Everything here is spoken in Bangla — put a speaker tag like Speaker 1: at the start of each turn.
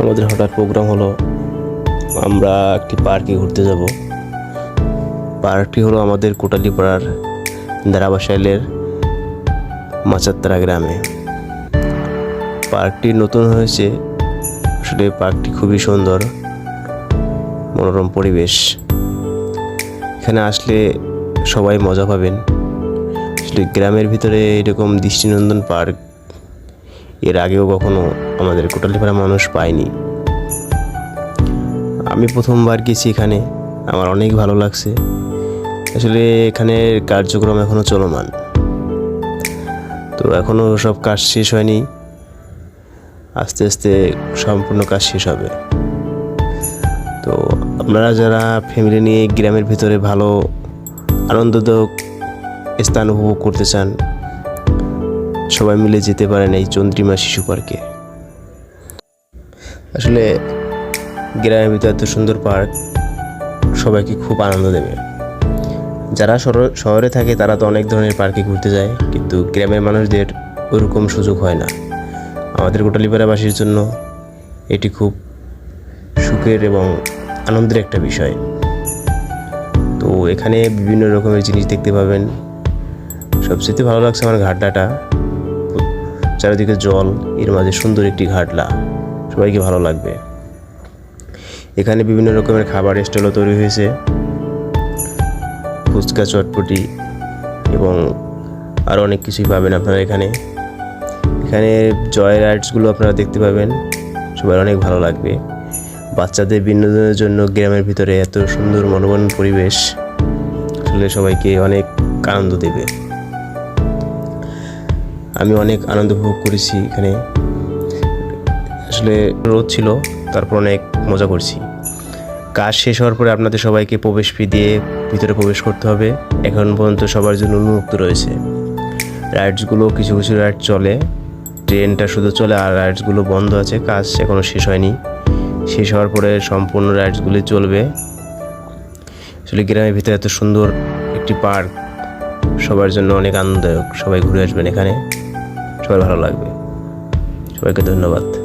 Speaker 1: আমাদের হঠাৎ প্রোগ্রাম হলো, আমরা একটি পার্কে ঘুরতে যাব। পার্কটি হলো আমাদের কোটালীপাড়ার দারাবাসাইলের মাচাত্তারা গ্রামে। পার্কটি নতুন হয়েছে, আসলে পার্কটি খুবই সুন্দর, মনোরম পরিবেশ। এখানে আসলে সবাই মজা পাবেন। আসলে গ্রামের ভিতরে এরকম দৃষ্টিনন্দন পার্ক এর আগেও কখনো আমাদের কোটালীপাড়া মানুষ পায়নি। আমি প্রথমবার গেছি এখানে, আমার অনেক ভালো লাগছে। আসলে এখানের কার্যক্রম এখনও চলমান। তো এখনও সব কাজ শেষ হয়নি। আস্তে আস্তে সম্পূর্ণ কাজ শেষ হবে। তো আপনারা যারা ফ্যামিলি নিয়ে গ্রামের ভিতরে ভালো, আনন্দদায়ক স্থান উপভোগ করতে চান সবাই মিলে যেতে পারেন এই চন্দ্রিমা শিশু পার্কে। আসলে গ্রামের ভিতরে এত সুন্দর পার্ক, সবাইকে খুব আনন্দ দেবে। যারা শহর- থাকে তারা তো অনেক ধরনের পার্কে ঘুরতে যায়, কিন্তু গ্রামের মানুষদের ওরকম সুযোগ হয় না। আমাদের কোটালীপাড়াবাসীর জন্য এটি খুব সুখের এবং আনন্দের একটা বিষয়। তো এখানে বিভিন্ন রকমের জিনিস দেখতে পাবেন। সবচেয়ে ভালো লাগছে আমার ঘাটলাটা চারিদিকে জল, এর মাঝে সুন্দর একটি ঘাটলা। সবাইকে ভালো লাগবে। এখানে বিভিন্ন রকমের খাবার স্টলও তৈরি হয়েছে। ফুচকা, চটপটি এবং আরও অনেক কিছুই পাবেন আপনারা এখানে। এখানে জয় রাইডসগুলো আপনারা দেখতে পাবেন। সবার অনেক ভালো লাগবে। বাচ্চাদের বিনোদনের জন্য গ্রামের ভিতরে এত সুন্দর মনোবন পরিবেশ, আসলে সবাইকে অনেক আনন্দ দেবে। আমি অনেক আনন্দ উপভোগ করেছি এখানে। আসলে রোদ ছিল, তারপর অনেক মজা করছি। কাজ শেষ হওয়ার পরে আপনাদের সবাইকে প্রবেশ ফি দিয়ে ভিতরে প্রবেশ করতে হবে। এখন পর্যন্ত সবার জন্য উন্মুক্ত রয়েছে। রাইডসগুলো কিছু কিছু রাইড চলে। ট্রেনটা শুধু চলে, আর রাইডসগুলো বন্ধ আছে। কাজ এখনও শেষ হয়নি। শেষ হওয়ার পরে সম্পূর্ণ রাইডসগুলি চলবে। আসলে গ্রামের ভিতরে এত সুন্দর একটি পার্ক সবার জন্য অনেক আনন্দদায়ক। সবাই ঘুরে আসবেন এখানে। সবার ভালো লাগবে। সবাইকে ধন্যবাদ।